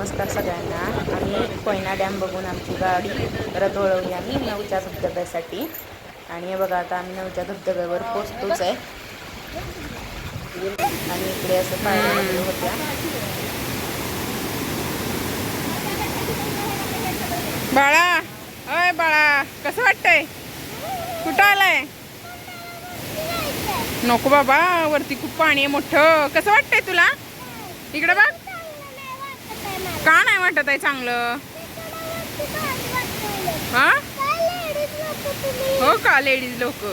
नमस्कार सगळ्यांना. आम्ही कोयना डॅम बघून आमची गाडी परत वळवली आम्ही नऊच्या धबधब्यासाठी. आणि हे बघा आता आम्ही नऊच्या धबधब्यावर पोचतोच आहे. आणि इकडे असं पायऱ्या होत्या. बाळा अय बाळा कसं वाटतंय? कुठं आलाय? नको बाबा वरती खूप पाणी आहे मोठं. कसं वाटतंय तुला? इकडे बघ. का नाही वाटत आहे चांगलं? हा? हो का लेडीज लोक?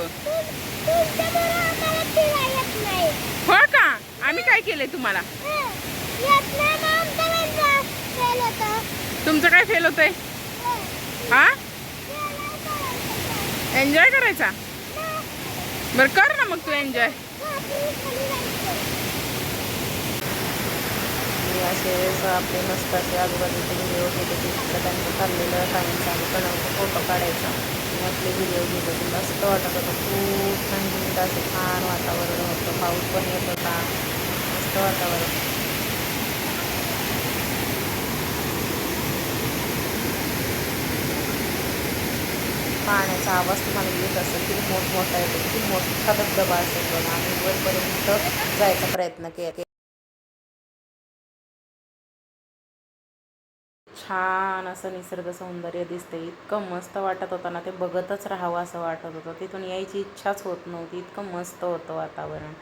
हो का? आम्ही काय केलंय तुम्हाला? तुमचं काय फेल होतंय? हा? एन्जॉय करायचा? बरं कर ना मग तू एन्जॉय आणि आपले मस्त असे आजूबाजूचे व्हिडिओ घेत होते त्यांचं चाललेलं टाईमचा आम्ही बनवतो फोटो काढायचा. आणि आपले व्हिडिओ घेत होते मस्त वाटत होतं. खूप थंड असं छान वातावरण होतं. पाऊस पण येत होता. मस्त वातावरण. पाण्याचा आवाज तुम्हाला येत असेल की मोठमोठा येतो की मोठा धबधबा असेल बघा. आम्ही वरपर्यंत जायचा प्रयत्न केला. छान असं निसर्ग सौंदर्य दिसते इतकं मस्त वाटत होतं ना ते बघतच राहावं असं वाटत होतं. तिथून यायची इच्छाच होत नव्हती. इतकं मस्त होतं वातावरण.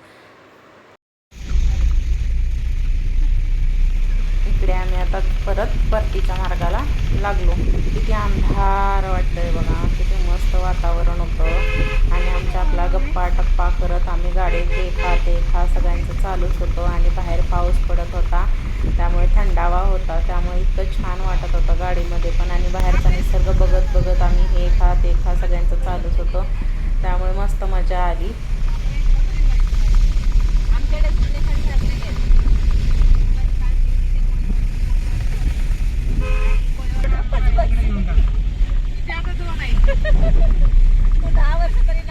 इकडे आम्ही आता परत परतीच्या मार्गाला लागलो. किती अंधार वाटतंय बघा. किती मस्त वातावरण होतं. आणि आमच्या आपला गप्पा टप्पा करत आम्ही गाडीत ते खा ते खा सगळ्यांचं चालूच होतं आणि बाहेर पाऊस पडत होता. त्यामुळे थंडावा होता. त्यामुळे इतकं छान वाटत होतं गाडीमध्ये पण. आणि बाहेरचा निसर्ग बघत बघत आम्ही हे खा ते खा सगळ्यांचं चालूच होतं. त्यामुळे मस्त मजा आली. આવે છે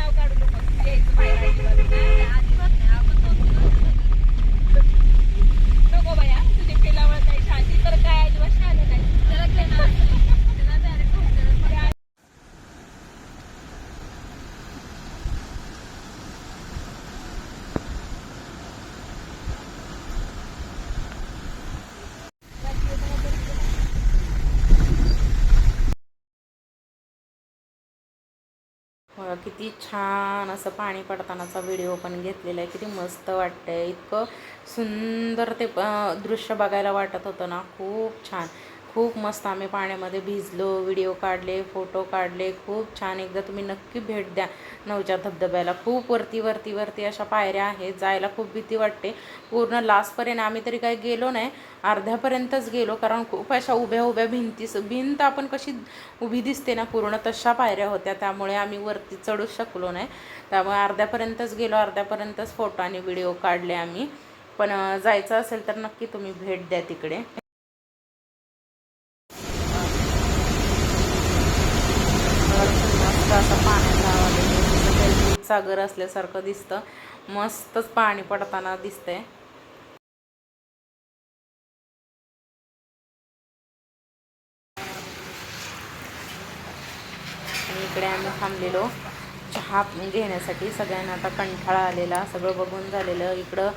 बघा किती छान असं पाणी पडतानाचा व्हिडिओ पण घेतलेला आहे. किती मस्त वाटतंय. इतकं सुंदर ते दृश्य बघायला वाटत होतं ना. खूप छान. खूप मस्त आम्ही पाण्यामध्ये भिजलो व्हिडिओ काढले फोटो काढले. खूप छान. एकदा तुम्ही नक्की भेट द्या नवच्या धबधब्याला. खूप वरती वरती वरती अशा पायऱ्या आहेत. जायला खूप भीती वाटते. पूर्ण लास्टपर्यंत आम्ही तरी काही गेलो नाही. अर्ध्यापर्यंतच गेलो कारण खूप अशा उभ्या उभ्या भिंती भिंत आपण कशी उभी दिसते ना पूर्ण तशा पायऱ्या होत्या. त्यामुळे आम्ही वरती चढूच शकलो नाही. त्यामुळे अर्ध्यापर्यंतच गेलो अर्ध्यापर्यंतच फोटो आणि व्हिडिओ काढले आम्ही. पण जायचं असेल तर नक्की तुम्ही भेट द्या तिकडे मस्त असा पाण्याचा आवाज येतो जसं सागर असल्यासारखं दिसतं. मस्तच पाणी पडताना दिसतंय. इकडे आम्ही थांबलेलो. चहा घेण्यासाठी सगळ्यांना आता कंठाळा आलेला. सगळं बघून झालेलं. इकडं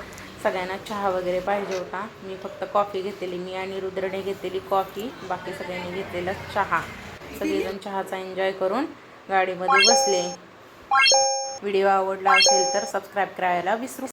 सगळ्यांना चहा वगैरे पाहिजे होता. मी फक्त कॉफी घेतलेली. मी आणि रुद्रने घेतलेली कॉफी. बाकी सगळ्यांनी घेतलेला चहा. सगळेजण चहाचा एन्जॉय करून गाडीमध्ये बसले. व्हिडिओ आवडला असेल तर सबस्क्राईब करायला विसरू